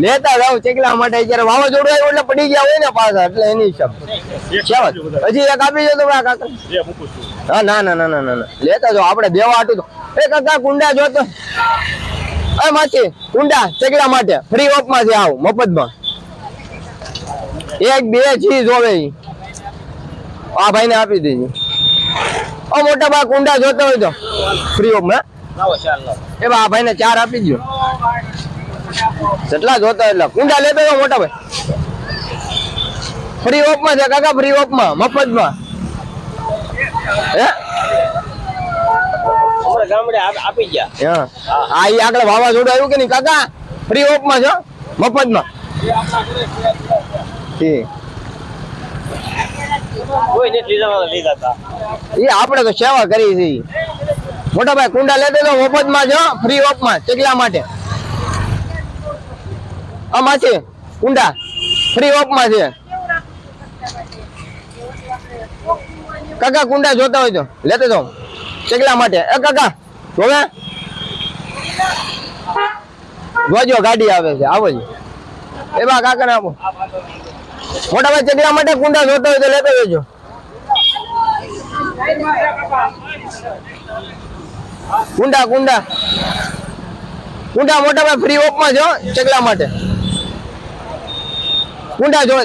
લેતા જાવ ચેકલા માટે જયારે વાવાઝોડું આવ્યું એટલે પડી ગયા હોય ને પાછા એટલે એની હિસાબ. હજી એક આપી દો તો કાકા. ના ના ના ના ના ના. લેતા જો આપણે દેવા હાટું તો. એ કાકા કુંડા જોતો. એ માછી કુંડા ચેકલા માટે. ફ્રી ઓફમાં છે આવ મફતમાં. એક બે ચીજ હોવે આ આ ભાઈને આપી દેજો. ઓ મોટા ભાઈ કુંડા જોતો હોય તો. ફ્રી ઓફમાં. એ બા ભાઈ ને ચાર આપી દો જેટલા જોતા એટલા. કુંડા લેતો જાઓ મોટા ભાઈ. ફ્રી ઓફમાં છે કાકા ફ્રી ઓફમાં મફતમાં હે ગામડે આપી ગયા. હા. આ આગળ વાવાઝોડું આવ્યું કે નહીં કાકા? ફ્રી ઓફમાં છો મફતમાં કોઈ નથી લીધા લીધા હતા એ આપણે તો સેવા કરી છે. મોટા ભાઈ કુંડા લેતો તો મફતમાં છો ફ્રી ઓફમાં ચકલા માટે. આમાં છે કુંડા ફ્રી ઓફમાં છે કાકા, કુંડા જોતા હોય તો લેતો જાઓ ચકલા માટે. એ કાકા, જોવે? જોજો, ગાડી આવે છે, આવો જ. એ બા કાકા ને આપો. મોટા ભાઈ ચકલા માટે કુંડા જોતા હોય તો લેતો જજો કુંડા કુંડા કુંડા મોટા ભાઈ ફ્રી ઓફમાં જો ચગલા માટે. કુંડા જો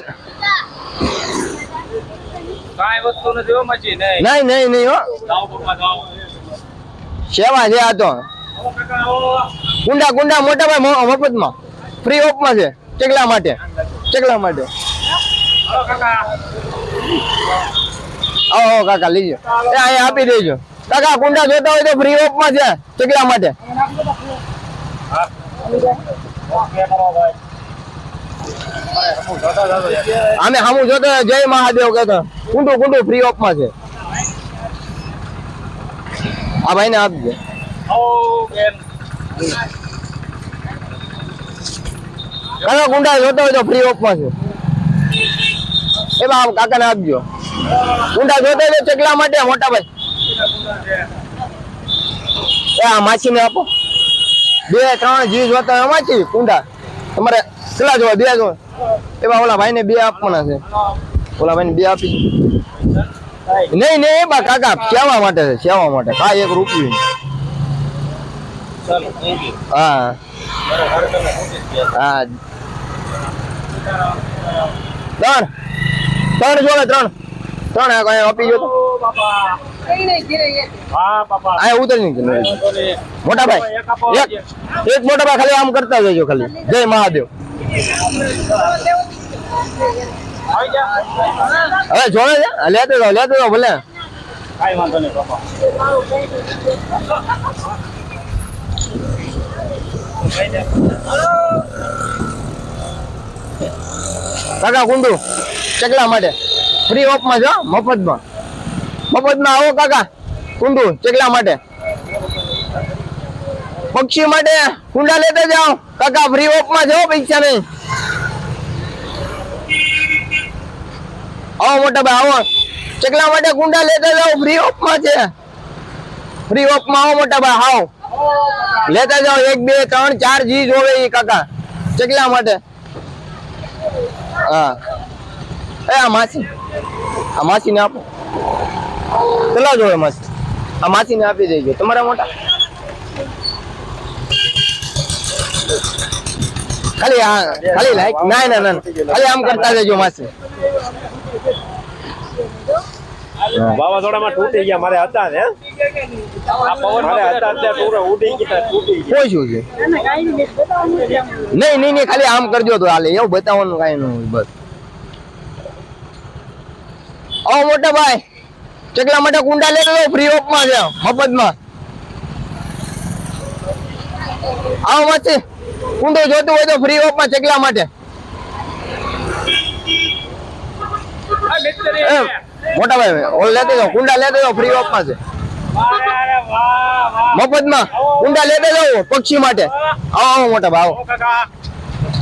નહીં. નહીં નહીં હો. સેવા છે આ તો. કાકા કુંડા મોટા ભાઈ મફતમાં ફ્રી ઓફમાં છે ચગલા માટે. ચગલા માટે. આવો કાકા લઈ જાઓ. આપી દેજો. કાકા કુંડા જોતા હોય તો ફ્રી ઓફમાં છે. ચકલા માટે? અમે હમુ જોતો જય મહાદેવ કહેતો કુંડું કુંડું ફ્રી ઓફમાં છે. આ ભાઈ ને આપજો કાકા, કુંડા જોતો હોય તો ફ્રી ઓફમાં છે. એ બા કાકા ને આપજો. કુંડા જોતો હોય તો ચકલા માટે? મોટા ભાઈ? માછી ને આપો. બે ત્રણ જીવ જોતા માછી કુંડા. તમારે કેટલા જોવા બે જોવા. એવા ઓલા ભાઈ ને બે આપવાના છે. ઓલા ભાઈ ને બે આપી નહીં નહીં બા કાકા સેવા માટે છે સેવા માટે. કાંઈ એક રૂપિયું. હા. હા. ત્રણ. ત્રણ જોવે ત્રણ. ત્રણ આપી જો બાપા. હા ઉતરી નહીં મોટા ભાઈ એક એક મોટા ભાઈ ખાલી આમ કરતા જજો ખાલી. જય મહાદેવ. હવે જોડે છે? લેતો જાઓ લેતો જાઓ ભલે. કાંઈ વાંધો નહીં બાપા. કાકા કુંડુ ચકલા માટે. ફ્રી ઓફમાં જો મફતમાં? મફતમાં આવો કાકા. કુંડુ ચકલા માટે. પક્ષી માટે કુંડા લેતા જાઓ. કાકા ફ્રી ઓફમાં જાઓ પૈસા નહીં આવો મોટા ભાઈ, આવો. ચકલા માટે કુંડા લેતા જાઓ ફ્રી ઓફમાં છે. ફ્રી ઓફમાં આવો મોટા ભાઈ, આવો. લેતા જાઓ, એક, બે, ત્રણ, ચાર જી જોવે એ કાકા. ચકલા માટે. હા. એ આ માસી. આ માસીને આપો. કેટલા જોડે મસ્ત. આ માસીને આપી દેજો. તમારા મોટા? ખાલી હા ખાલી લાઈક ના ના ના ખાલી આમ કરતા જજો માસી. વાવાઝોડામાં તૂટી ગયા. મારે હતા ને આ પવન મારે હતા ત્યાં ટૂરે ઉડી ગયા તૂટી ગયા. કોઈ શું છે? નહીં નહીં નહીં ખાલી આમ કરજો તો હાલે. એવું બતાવવાનું કાંઈ ન બસ. ઓ મોટા ભાઈ. ચકલા માટે કુંડા લેતો જાઓ ફ્રી ઓફમાં છે. મફતમાં. આવો માસી. કુંડો જોતું હોય તો ફ્રી ઓફમાં ચકલા માટે. મોટા ભાઈ ઓલ લેતો જાઓ. કુંડા લેતો જાઓ ફ્રી ઓફમાં છે. મફતમાં. કુંડા લેતો જાઓ પક્ષી માટે. આવો આવો મોટા ભાઈ આવો.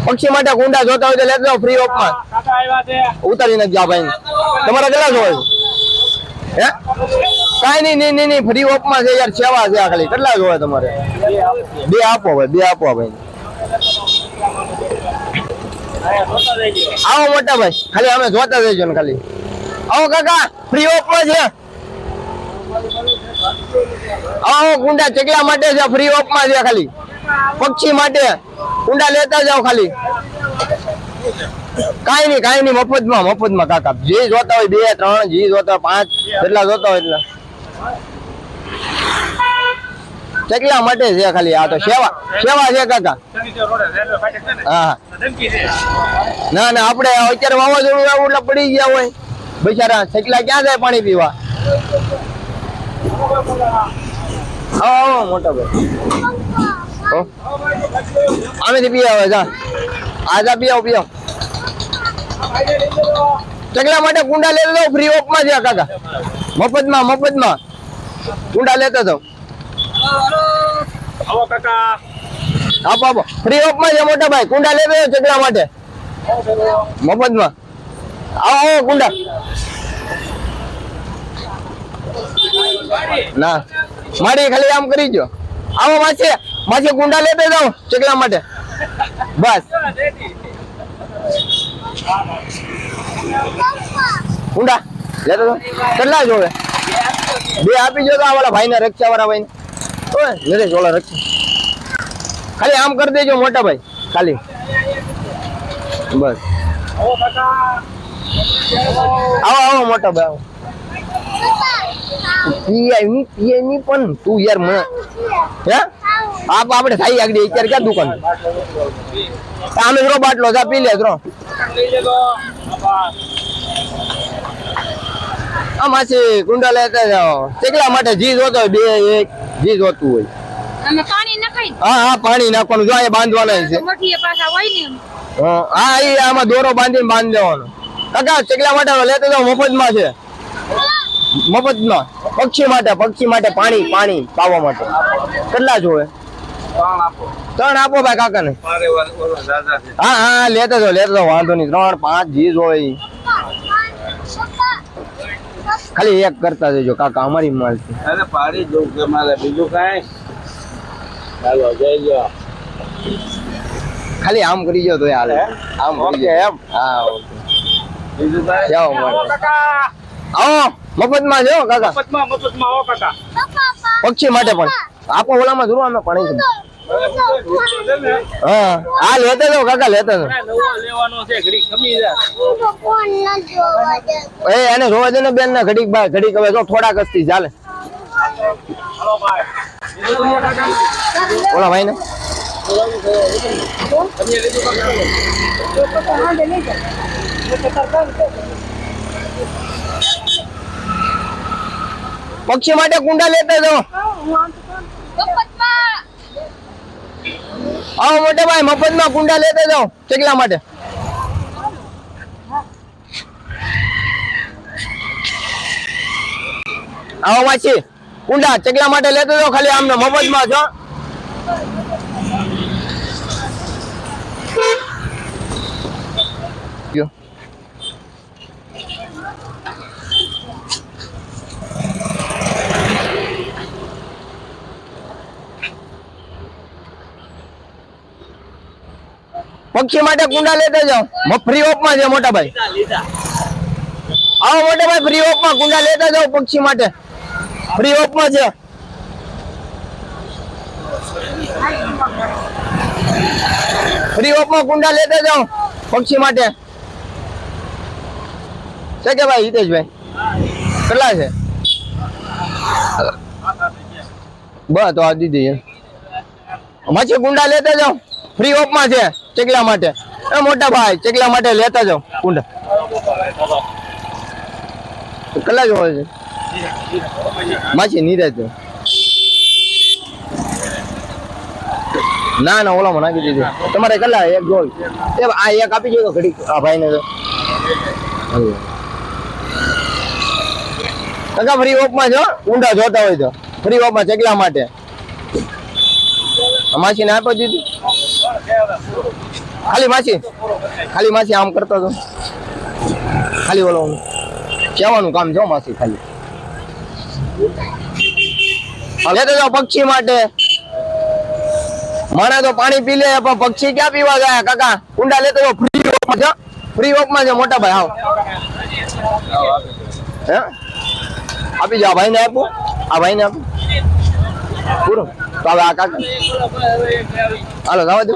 પક્ષી માટે કુંડા જોતા હોય તો લેતો જાઓ ફ્રી ઓફમાં. કાકા આવ્યા છે. ઉતારી નથી આ ભાઈ તમારા કેટલા જોવા હે? કાંઈ નહીં નહીં નહીં ફ્રી ઓફમાં છે યાર, સેવા છે ખાલી. કેટલા જોવે તમારે? બે આપો ભાઈ, બે આપો ભાઈ આવો મોટા ભાઈ. ખાલી અમે જોતા જઈશું ને ખાલી. આવો કાકા, ફ્રી ઓફમાં છે. આવો કુંડા ચકલા માટે છે, ફ્રી ઓફમાં છે ખાલી. પક્ષી માટે. ઊંડા લેતા જાઓ ખાલી. કાઈ નહીં કાઈ નહીં, મફતમાં મફતમાં કાકા. જે જોતા હોય બે, ત્રણ, જે જોતા પાંચ, જેટલા જોતા હોય એટલા. ચકલા માટે છે ખાલી આ તો? સેવા સેવા છે કાકા. ના ના, આપણે અત્યારે વાવાઝોડું આવું એટલે પડી ગયા હોય. બિચારા ચકલા ક્યાં જાય પાણી પીવા? હા મોટા ભાઈ. અમે પી આવે, જા. આજા પી આવ પી આવો ચકલા માટે કુંડા લેતા જાઓ ફ્રી ઓફમાં છે કાકા. મફતમાં મફતમાં. કુંડા લેતા જાઓ આવો કાકા. આપો આપો ફ્રી ઓફમાં છે મોટા ભાઈ કુંડા લેતો જાઓ ચકલા માટે. મફતમાં. આવો આવો કુંડા ના. મારી ખાલી આમ કરી જો આવો માછે માછે કુંડા લેતા જાઓ ચકલા માટે. બસ. કુંડા લેતો તો. કેટલા જોવે? બે આપી જો તો આ વાળા ભાઈને રક્ષા વાળા ભાઈને. ઓય નરેશ ઓલા રક્ષા. ખાલી આમ કરી દેજો મોટા ભાઈ. ખાલી. બસ. આવો આવો, મોટા ભાઈ, આવો. પીઆઈ ની પીઆઈ ની પણ તું યાર મને હે? આપ આપણે થાય આગળ અત્યારે ક્યાં દુકાન? આમ રો બાટલો જા પી લે આ માસી કુંડા લેતા જાઓ ચેકલા માટે જી જોતો હોય બે એક જી જોતું હોય. હા હા પાણી નાખવાનું જો એ બાંધવાના છે. હા, આમાં દોરો બાંધીને બાંધી દેવાનો. કાકા ચેકલા માટે લેતા જાઓ મફતમાં છે. મફતમાં. પક્ષી માટે પક્ષી માટે પાણી પાણી પાવા માટે. કેટલા જોવે ત્રણ આપો. ભાઈ કાકાને. હા હા લેતા જાઓ લેતા જાઓ વાંધો નહીં. ત્રણ પાંચ જીજ હોય ખાલી એક કરતા જજો કાકા અમારી માલ છે. અરે પાડી દઉં કે મારે બીજું કાંઈ. ચાલો જઈ ખાલી આમ કરી જાવ તો હાલે. આમ કરી ઓકે, એમ? હા ઓકે. બીજું કાંઈ? જાઓ મળે આવો મફતમાં જો કાકા. મફતમાં મફતમાં આવો કાકા. પક્ષી માટે પણ. આપો ઓલામાં જરૂર અમે પાણી છે. હા હા લેતા જાઓ કાકા લેતા જાય એ એને જોવા દે ને બેન ને ઘડીક બાર ઘડીક હવે જો થોડાક હસ્તી ચાલે. ભાઈ. ઓલા ભાઈ ને? પક્ષી માટે કુંડા લેતા જાઓ. આવો મોટા ભાઈ, મફતમાં કુંડા લેતા જાઓ. ચકલા માટે? આવો માછી કુંડા ચકલા માટે લેતો જાઓ? ખાલી આમને મફતમાં છો પક્ષી માટે કુંડા લેતા જાઓ. ફ્રી ઓફમાં છે મોટા ભાઈ. આવો મોટા ભાઈ ફ્રી ઓફમાં કુંડા લેતા જાઓ પક્ષી માટે. ફ્રી ઓફમાં છે. ફ્રી ઓફમાં કુંડા લેતા જાઓ પક્ષી માટે. છે કે ભાઈ, હિતેશભાઈ? કેટલા છે? બસ, તો આ દીધી છે. પછી કુંડા લેતા જાઓ. ફ્રી ઓફમાં છે. ચકલા માટે. એ મોટા ભાઈ, ચકલા માટે લેતા જાઓ. કુંડા. કલા જોવા છે. માછી નીરજ. ના ના, ઓલામાં નાખી દીધું. તમારે કલા એક ગોલ એ આ એક આપી દો ઘડી આ ભાઈને તો. કાકા ફ્રી ઓફમાં જો ઊંડા જોતા હોય તો. ફ્રી ઓફમાં ચકલા માટે. આ માછીને આપી દીધી. ખાલી માછી ખાલી માછી આમ કરતો તો. ખાલી ઓલો કહેવાનું કામ જો માછી ખાલી. હા, લેતો જાઓ પક્ષી માટે. માણા તો પાણી પી લે પણ પક્ષી ક્યાં પીવા જાય? કાકા કુંડા લેતો ફ્રી વોકમાં જો. ફ્રી ઓફમાં છે મોટા ભાઈ આવો. હે? આપી જાઓ ભાઈને આપો. આ ભાઈને આપો. પૂરો. તો હવે આ કાકા. હાલો જવા દો.